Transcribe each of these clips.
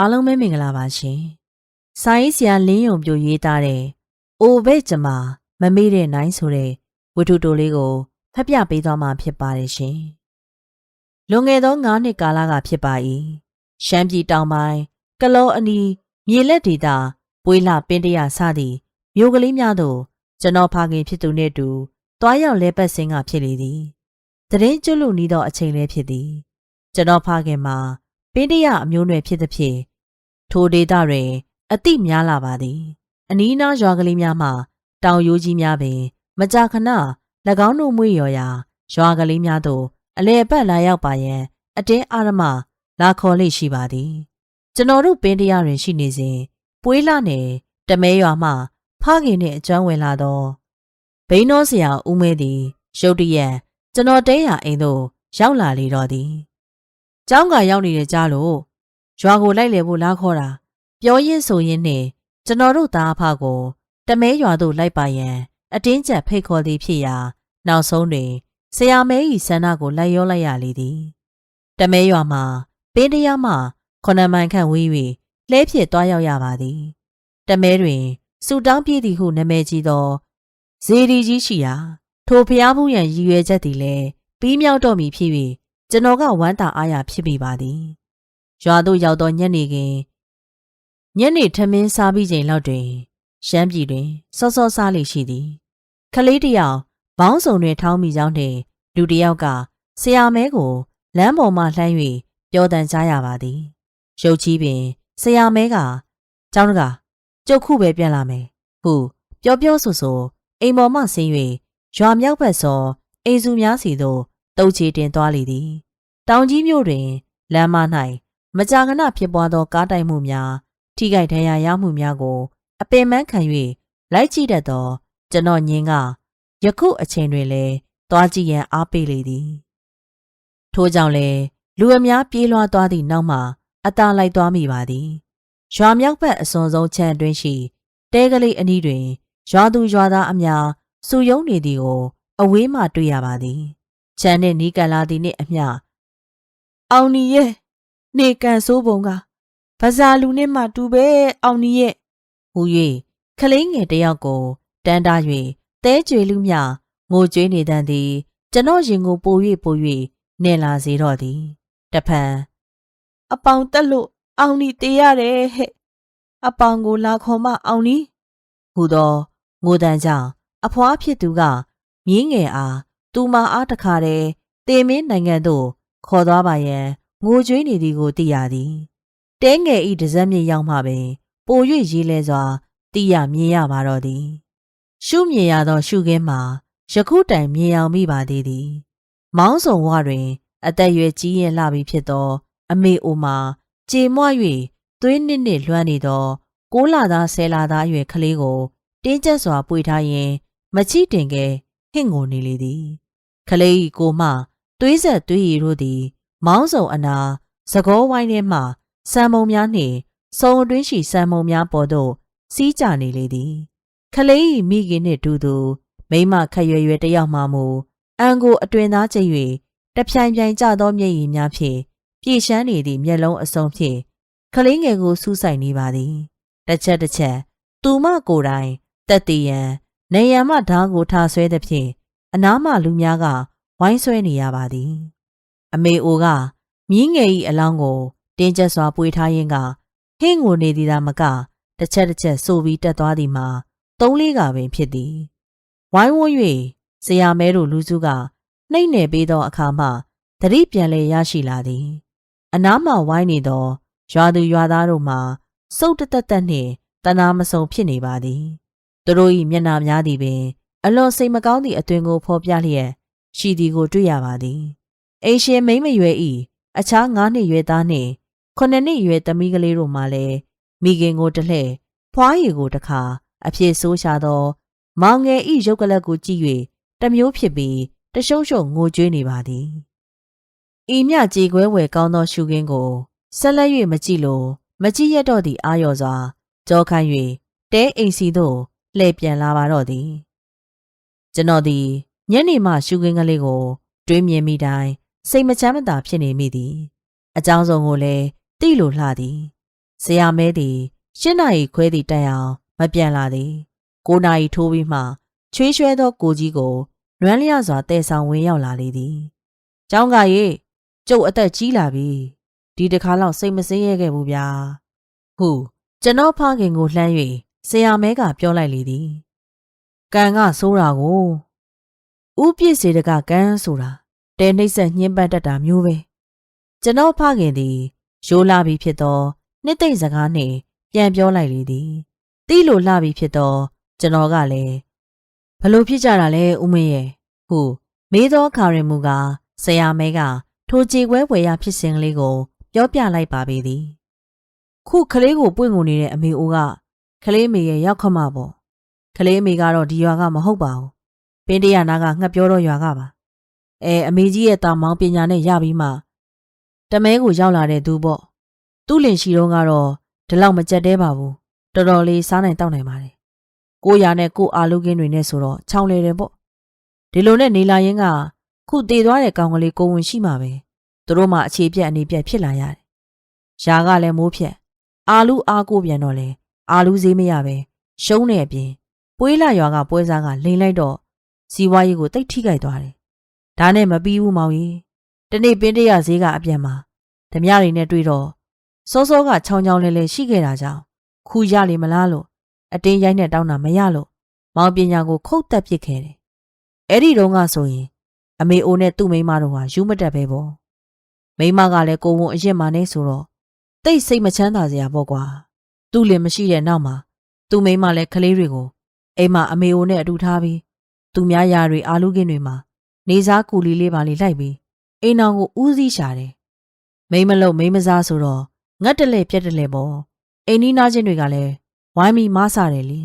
အားလုံးပဲမင်္ဂလာပါရှင်။စာရေးဆရာလင်းယုံပြိုရေးသားတဲ့။အိုဘဲ့ကျမမမေ့တဲ့နိုင်ဆိုတဲ့ဝတ္ထုတိုလေးကိုဖတ်ပြပေးသွားမှာဖြစ်ပါတယ်ရှင်။လွန်ခဲ့သော9နှစ်ကာလကဖြစ်ပါ၏။ရှမ်းပြည်တောင်ပိုင်းကလောအနီးမြေလက်ဒေသပွေးလာပင်တရစသည့်မြို့ကလေးများသို့ကျွန်တော်ဖခင်ဖြစ်သူနှင့်တူတွားရောက်လဲပတ်စင်းကဖြစ်လေသည်။တရင်ကျွလူနီးသောအချိန်လည်းဖြစ်သည်။ကျွန်တော်ဖခင်မှာ ပင်တရအမျိုးနွယ်ဖြစ်သဖြင့်ထိုဒေသတွင်အတိများလာပါသည် အနီးနားရွာကလေးများမှတောင်ရိုးကြီးများပင် မကြာခဏ၎င်းတို့မွေ့ရော်ရာရွာကလေးများသို့အလဲအပတ်လာရောက်ပါရန်အတင်းအာရမလာခေါ်လေ့ရှိပါသည် ကျွန်တော်တို့ပင်တရားတွင်ရှိနေစဉ်ပွေးလာနယ်တမဲရွာမှဖခင်နှင့်အကျွမ်းဝင်လာသောဘိန်းတော်ဆရာဦးမဲသည် ရုတ်တရက်ကျွန်တော်တဲရအိမ်သို့ရောက်လာလေတော့သည်။ ကျောင်းကရောက်နေတဲ့ကြားလို့ရွာကိုလိုက်လေဖို့လားခေါ်တာပြောရင်းဆိုရင်းနဲ့ကျွန်တော်တို့သားအဖကိုတမဲရွာသို့လိုက်ပါရန် အတင်းကျပ်ဖိတ်ခေါ်သည်ဖြစ်ရာ နောက်ဆုံးတွင်ဆရာမဲ၏ဆန္ဒကိုလိုက်ရောလိုက်ရလေသည်တမဲရွာမှာပင်းတရားမှခုနမိုင်ခန့်ဝေး၍လှဲဖြစ်သွားရောက်ရပါသည်တမဲတွင်စူတောင်းပြည့်သည်ဟုနာမည်ကြီးသောဇေဒီကြီးရှိရာထိုဖျားဘူးရန်ရည်ရွယ်ချက်သည်လည်းပြီးမြောက်တော့မည်ဖြစ်၍ ကျွန်တော်ကဝမ်းသာအားရဖြစ်မိပါသည်ရွာသို့ရောက်သောညနေခင်းညနေထမင်းစားပြီးချိန်လောက်တွင်ရှမ်းပြည်တွင်စောစောစားလေရှိသည်ခလေးတစ်ယောက်ဘောင်းစုံတွင်ထောင်းမိကြောင်းနှင့်လူတစ်ယောက်ကဆရာမဲကိုလမ်းပေါ်မှလှမ်း၍ပြောတန်ကြားရပါသည်ရုတ်ကြီးပင်ဆရာမဲကကျောင်းတကာကျုပ်ခုပဲပြန်လာမယ်ဟုပြောပြောဆိုဆိုအိမ်ပေါ်မှဆင်း၍ရွာမြောက်ဘက်စောအိမ်စုများစီသို့ တုတ်ချီတင်သွားလေသည်တောင်ကြီးမြို့တွင်လမ်းမ၌မကြာခဏဖြစ်ပွားသောကားတိုက်မှုများထိခိုက်ဒဏ်ရာရမှုများကို အပင်ပန်းခံ၍လိုက်ကြည့်တတ်သော ကျွန်တော်ညင်းကယခုအချိန်တွင်လည်းသွားကြည့်ရန်အားပေးလေသည်ထို့ကြောင့်လည်းလူအများပြေးလွှားသွားသည့်နောက်မှအသာလိုက်သွားမိပါသည်ရွာမြောက်ဘက်အစွန်ဆုံးခြံအတွင်းရှိတဲကလေးအနီးတွင်ရွာသူရွာသားအများစုယုံနေသည်ကို အဝေးမှတွေ့ရပါသည် ခြံနှင့်နီးကပ်လာသည်နှင့်အမျှအောင်နီရဲ့နေကန်ဆိုးပုံကဗဇာလူနဲ့မှတူပဲအောင်နီရဲ့ဟူ၍ခလိငယ်တယောက်ကိုတန်းတား၍တဲကျွေလူမြငိုကြွေးနေတန်သည်ကျွန်တော်ရင်ကိုပို၍ပို၍နေလာစေတော့သည်တဖန်အပေါင်တက်လို့အောင်နီတေးရတယ်ဟဲ့အပေါင်ကိုလာခေါ်မအောင်နီဟူသောငိုတန်ကြောင့်အဖွားဖြစ်သူကမြင်းငယ်အား သူမအားတခါတည်းတေမင်းနိုင်ငံသို့ခေါ်သွားပါရန်ငိုကြွေးနေသည်ကိုသိရသည်တဲငယ်ဤဒဇက်မြေရောက်မှပင်ပို၍ရေးလဲစွာသိရမြင်ရပါတော့သည် ရှုမြင်ရသော ရှုခင်းမှာယခုတိုင်မြင်အောင်မိပါသေးသည် မောင်းစုံဝတွင် အသက်ရွယ်ကြီးရင်လှပြီဖြစ်သော အမေအိုမှာကြေမွ၍သွေးနစ်နစ်လွှမ်းနေသောကိုးလာသားဆယ်လာသားအရွယ်ကလေးကို တင်းကျပ်စွာပွေထားရင်းမချိတင်ကဲဟင့်ငိုနေလေသည် ကလေး၏ကိုမသွေးဆက်သွေးရည်တို့သည် မောင်းစုံအနာသကောဝိုင်းထဲမှစံမုံများနှင့်စုံအတွင်းရှိစံမုံများပေါ်သို့စီးကြနေလေသည် ခလေး၏မိခင်နှင့်တူသူမိမခက်ရွယ်ရွယ်တယောက်မှမူအန်ကိုအတွင်သားကျ၍တပြိုင်ပြိုင်ကြသောမျက်ရည်များဖြင့်ပြေရှမ်းနေသည့်မျက်လုံးအစုံဖြင့်ခလေးငယ်ကိုစူးစိုက်နေပါသည်တစ်ချက်တစ်ချက်သူမကိုယ်တိုင်တက်တည်ရန်နေရန်မှဓားကိုထားဆွဲသဖြင့် အနားမှလူများကဝိုင်းဆွဲနေရပါသည်အမေအိုကမြင်းငယ်၏အလောင်းကို တင်းကျပ်စွာပွေထားရင်းကဟင်းကိုနေသည်သာမကတစ်ချက်တစ်ချက်ဆိုပြီးတက်သွားသည်မှာသုံးလေးကပင်ဖြစ်သည်ဝိုင်းဝန်း၍ဇရာမဲတို့လူစုကနှိမ့်နယ်ပေးသောအခါမှသတိပြန်လဲရရှိလာသည် အနားမှဝိုင်းနေသောရွာသူရွာသားတို့မှာစုတ်တသက်သက်နှင့်တနာမဆုံဖြစ်နေပါသည်သူတို့၏မျက်နှာများသည်ပင် အလွန်စိတ်မကောင်းသည့်အသွင်ကိုဖော်ပြလျက်ရှိသည်ကိုတွေ့ရပါသည်အိမ်ရှင်မိမ့်မရွယ်ဤအခြား၅နှစ်ရွယ်သားနှင့်ခုနှစ်နှစ်ရွယ်သမီးကလေးတို့မှလည်းမိခင်ကိုတလှဲ့ဖွားရည်ကိုတခါအဖြစ်ဆိုးရှာသော မောင်ငယ်ဤရုပ်ကလပ်ကိုကြည့်၍တမျိုးဖြစ်ပြီးတရှုံရှုံငိုကြွေးနေပါသည်ဤမြကြေခွဲဝယ်ကောင်းသောရှုခင်းကိုဆက်လက်၍မကြည့်လို့မကြည့်ရတော့သည့်အာရော်စွာကြောခိုင်း၍တဲအိမ်စီသို့လှည့်ပြန်လာပါတော့သည် ကျွန်တော်သည်ညနေမှရှုခင်းကလေးကို တွေးမြင်မိတိုင်းစိတ်မချမ်းမသာဖြစ်နေမိသည် အကြောင်းစုံကိုလည်းသိလို့လှသည်ဆရာမဲသည်ရှင်းနာရီခွဲသည့်တိုင်အောင်မပြန်လာသည်ကိုနာရီထိုးပြီးမှချွေးရွှဲသောကိုကြီးကိုလွမ်းလျစွာတဲဆောင်ဝင်ရောက်လာလေသည်။ကျောင်းကရေကျုပ်အသက်ကြီးလာပြီဒီတခါလောက်စိတ်မစင်းရဲခဲ့ဘူးဗျာ။ဟုကျွန်တော်ဖခင်ကိုလှမ်း၍ဆရာမဲကပြောလိုက်လေသည်။ ကံကဆိုးတာကိုဥပြည့်စေတကကံဆိုတာတဲနှိမ့်ဆက်ညှင်းပန်းတတ်တာမျိုးပဲ။ကျွန်တော်ဖခင်သည်ရိုးလာပြီဖြစ်သောနှစ်သိမ့်စကားနှင့်ပြန်ပြောလိုက်လေသည်။တီးလိုလှပြီဖြစ်သောကျွန်တော်ကလည်းဘလို့ဖြစ်ကြတာလဲဦးမင်းရဲ့ဟုမေးသောအခါရင်မူကားဆရာမဲကထိုကြေခွဲဝယ်ရဖြစ်စဉ်ကလေးကို ပြောပြလိုက်ပါပေသည် ခုကလေးကိုပွင့်ကုန်နေတဲ့အမေအိုကကလေးမေရဲ့ရောက်ခမပေါ့ ကလေးမေကတော့ဒီရွာကမဟုတ်ပါဘူးပင်တရနာကငှက်ပြောတော့ရွာကပါအဲအမေကြီးရဲ့တာမောင်ပညာနဲ့ရပြီးမှတမဲကိုရောက်လာတဲ့သူပေါ့သူ့လင်ရှိတော့ကတော့ဒီလောက်မကြက်တဲပါဘူးတော်တော်လေးစားနိုင်တောက်နိုင်ပါတယ်ကိုရနဲ့ကိုအာလူကင်းတွေနဲ့ဆိုတော့ချောင်းလေတယ်ပေါ့ဒီလိုနဲ့နေလာရင်ကခုတည်သွားတဲ့ကောင်ကလေးကိုဝင်ရှိမှာပဲသူတို့မှအခြေပြက်အနေပြက်ဖြစ်လာရတယ်ရာကလည်းမိုးဖြက်အာလူအားကိုပြန်တော့လေအာလူဈေးမရပဲရှုံးနေအပြင် ပွေးလာရွာကပွဲစားကလိန်လိုက်တော့စီဝါရီကိုတိတ်ထိခိုက်သွားတယ်ဒါနဲ့မပြီးဘူးမောင်ကြီးတနေ့ပင်တရဈေးကအပြန်မှာဓမြတွေနဲ့တွေ့တော့စောစောကချောင်းချောင်းလဲလဲရှိခဲ့တာကြောင့်ခူရလေမလားလို့အတင်းရိုက်နဲ့တောင်းတာမရလို့မောင်ပညာကိုခုတ်တက်ပစ်ခဲ့တယ်အဲ့ဒီတော့ကဆိုရင် အမေအိုနဲ့သူ့မိန်းမတို့ဟာယူမတက်ပဲပေါ့မိန်းမကလည်းကိုဝန်အရင်မှနေဆိုတော့တိတ်စိတ်မချမ်းသာစရာပေါ့ကွာသူ့လင်မရှိတဲ့နောက်မှာသူ့မိန်းမလည်းကလေးတွေကို အိမ်မှာအမေအိုနဲ့အတူထားပြီးသူများယာတွေအာလူကင်းတွေမှာနေစားကူလီလေးပါလေးလိုက်ပြီးအိမ်အောင်ကိုဦးစီးရှာတယ်မိမလို့မိမစားဆိုတော့ငတ်တလဲပြက်တလဲပေါ့အိမ်နီးနားချင်းတွေကလည်းဝိုင်းပြီးမဆတယ်လေ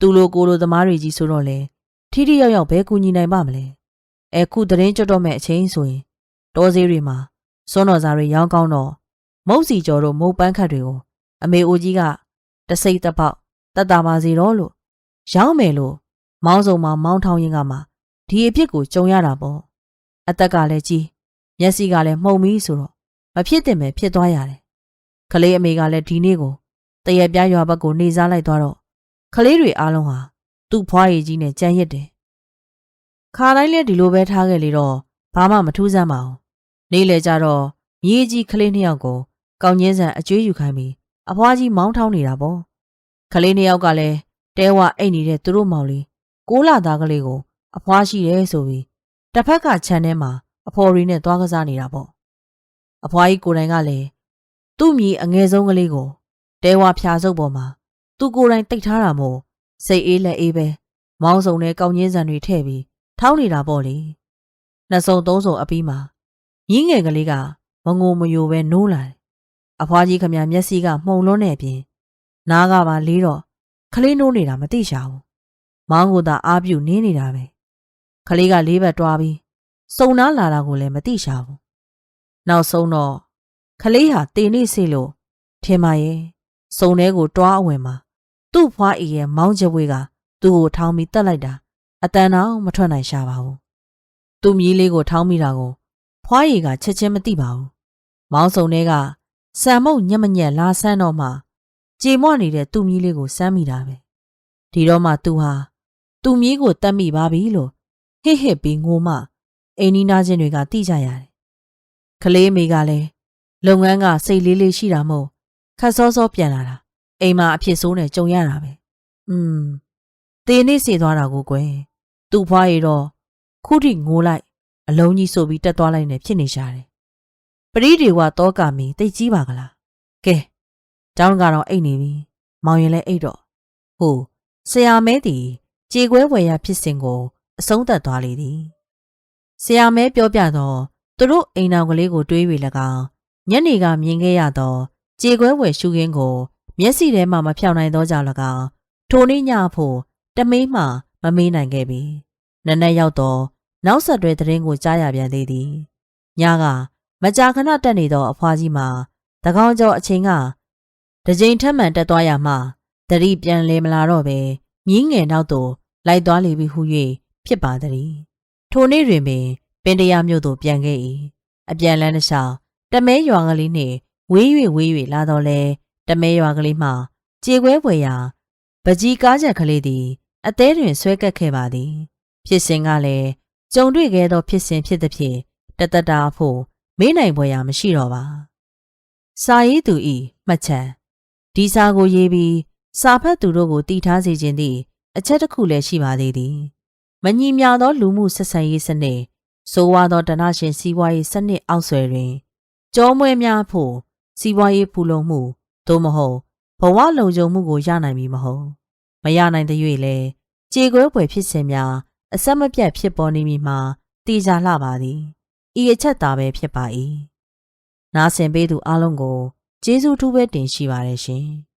သူလိုကိုလိုသမားတွေကြီးဆိုတော့လေထိထိရောက်ရောက်ဘဲကူညီနိုင်ပါမလဲအခုသတင်းကြွတော့မဲ့အချိန်ဆိုရင်တောဈေးတွေမှာစွန်းတော်စားတွေရောင်းကောင်းတော့မုတ်စီကျော်တို့မုတ်ပန်းခတ်တွေကိုအမေအိုကြီးကတစိမ့်တစ်ပေါက်တတ်တာပါစီတော့လို့ ရောင်းမယ်လို့မောင်းစုံမှာမောင်းထောင်းရင်းကမှဒီအဖြစ်ကိုကြုံရတာပေါ့အသက်ကလည်းကြီးမျက်စိကလည်းမှုံပြီးဆိုတော့မဖြစ်တင်ပဲဖြစ်သွားရတယ်ကလေးအမေကလည်းဒီနေ့ကိုတရက်ပြားရွာဘက်ကိုနေစားလိုက်သွားတော့ကလေးတွေအားလုံးဟာသူ့ဖွားရည်ကြီးနဲ့ကြမ်းရစ်တယ်ခါတိုင်းလည်းဒီလိုပဲထားခဲ့လေတော့ဘာမှမထူးဆန်းပါဘူးနေ့လေကြတော့မြေကြီးကလေးနှစ်ယောက်ကိုကောင်းကျင်းဆန်အကျွေးယူခိုင်းပြီးအဖွားကြီးမောင်းထောင်းနေတာပေါ့ကလေးနှစ်ယောက်ကလည်း တဲဝအိတ်နေတဲ့သူတို့မောင်လေးကိုးလာသားကလေးကို အဖွားရှိတယ်ဆိုပြီးတစ်ဖက်ကခြံထဲမှာအဖော်ရီနဲ့သွားကစားနေတာပေါ့အဖွားကြီးကိုယ်တိုင်ကလည်းသူ့မြေအငယ်ဆုံးကလေးကိုတဲဝဖြာစုပ်ပေါ်မှာသူကိုယ်တိုင်တိတ်ထားတာမို့စိတ်အေးလက်အေးပဲမောင်းစုံနဲ့ကောင်းချင်းစံတွေထည့်ပြီးထောင်းနေတာပေါ့လေနှစ်စုံသုံးစုံအပြီးမှာမြင်းငယ်ကလေးကမငိုမယိုပဲနိုးလာတယ်အဖွားကြီးခမမျက်စိကမှုံလွန်းနေပြင်နားကပါလေးတော့ ခလေးနိုးနေတာမသိရှာဘူးမောင်းကိုသာအားပြုနင်းနေတာပဲခလေးကလေးဘက်တွားပြီးစုံနာလာတာကိုလည်းမသိရှာဘူးနောက်ဆုံးတော့ခလေးဟာတေနေစေလို့ထင်ပါရဲ့စုံထဲကိုတွားအဝင်မှာသူ့ဖွားအေးရဲ့မောင်းကြွေးကသူ့ကိုထောင်းပြီးတက်လိုက်တာအတန်တော့မထွက်နိုင်ရှာပါဘူးသူ့မြီးလေးကိုထောင်းမိတာကိုဖွားရည်ကချက်ချင်းမသိပါဘူးမောင်းစုံထဲကစံမုတ်ညက်မညက်လာဆန်းတော့မှ ကြေမွနေတဲ့သူ့မြီးလေးကိုစမ်းမိတာပဲဒီတော့မှသူဟာသူ့မြီးကိုတတ်မိပါပြီလို့ဟစ်ဟစ်ပြီးငိုမှအိမ်နီးနားချင်းတွေကသိကြရတယ်ကလေးမိကလည်းလုပ်ငန်းကစိတ်လေးလေးရှိတာမို့ခက်စောစောပြန်လာတာအိမ်မှာအဖြစ်ဆိုးနဲ့ကြုံရတာပဲอืมတေနေစေသွားတာကိုကွယ်သူ့ဖွားရတော့ခုထိငိုလိုက်အလုံးကြီးဆိုပြီးတက်သွားလိုက်နေဖြစ်နေကြတယ်ပရိဒီဝတောကမီတိတ်ကြီးပါကလားကဲ တောင်းကတော့အိတ်နေပြီမောင်ရင်လည်းအိတ်တော့ဟိုဆရာမဲတီကြေခွဲဝယ်ရဖြစ်စဉ်ကိုအဆုံးသတ်သွားလေသည်ဆရာမဲပြောပြတော့သူတို့အိမ်တော်ကလေးကိုတွေး၍၎င်းညနေကမြင်ခဲ့ရသောကြေခွဲဝယ်ရှုခင်းကို မျက်စိထဲမှမဖြောင်နိုင်သောကြောင့်၎င်းထိုနေ့ညဖို့တမေးမှမမေးနိုင်ခဲ့ပြီနနက်ရောက်တော့နောက်ဆက်တွဲသတင်းကိုကြားရပြန်သေးသည်ညကမကြာခဏတက်နေသောအဖွားကြီးမှာတကောင်ကျော်အချိန်က တကြိမ်ထက်မှန်တက်သွားရမှတတိပြန်လဲမလာတော့ပဲမြင်းငယ်နောက်သို့လိုက်သွားလိပြီဟု၍ဖြစ်ပါသည်ထိုနေ့တွင်ပင်ပင်တရားမြို့သို့ပြန်ခဲ့၏အပြန်လန်းတစ်လျှောက်တမဲရွာကလေးနှင့်ဝေး၍ဝေး၍လာတော့လဲတမဲရွာကလေးမှကြေခွဲပွေရာပကြီးကားချက်ကလေးသည်အသေးတွင်ဆွဲကပ်ခဲ့ပါသည် ဖြစ်စဉ်ကလည်းကြုံတွေ့ခဲ့သောဖြစ်စဉ်ဖြစ်သည်ဖြင့်တတတာအဖို့မေးနိုင်ပွဲရာမရှိတော့ပါစာရေးသူဤမှတ်ချက် ဒီစာကိုရေးပြီးစာဖတ်သူတို့ကိုတည်ထားစေခြင်းသည့်အချက်တစ်ခုလည်းရှိပါသေးသည်မညီမျှသောလူမှုဆက်ဆံရေးစနစ်ဆိုးဝါးသောတနရှင်စီးပွားရေးစနစ်အောက်ဆွဲတွင်ကြောမွဲများဖို့စီးပွားရေးဖူလုံမှုသို့မဟုတ်ဘဝလုံခြုံမှုကိုရနိုင်မည်မဟုတ်မရနိုင်တဲ့၍လည်းကြေကွဲပွေဖြစ်စဉ်များအဆက်မပြတ်ဖြစ်ပေါ်နေမည်မှာတည်ကြလှပါသည်ဤအချက်သာပဲဖြစ်ပါ၏နားဆင်ပေးသူအလုံးကို ကျေးဇူးထူးပဲတင်ရှိပါတယ်ရှင်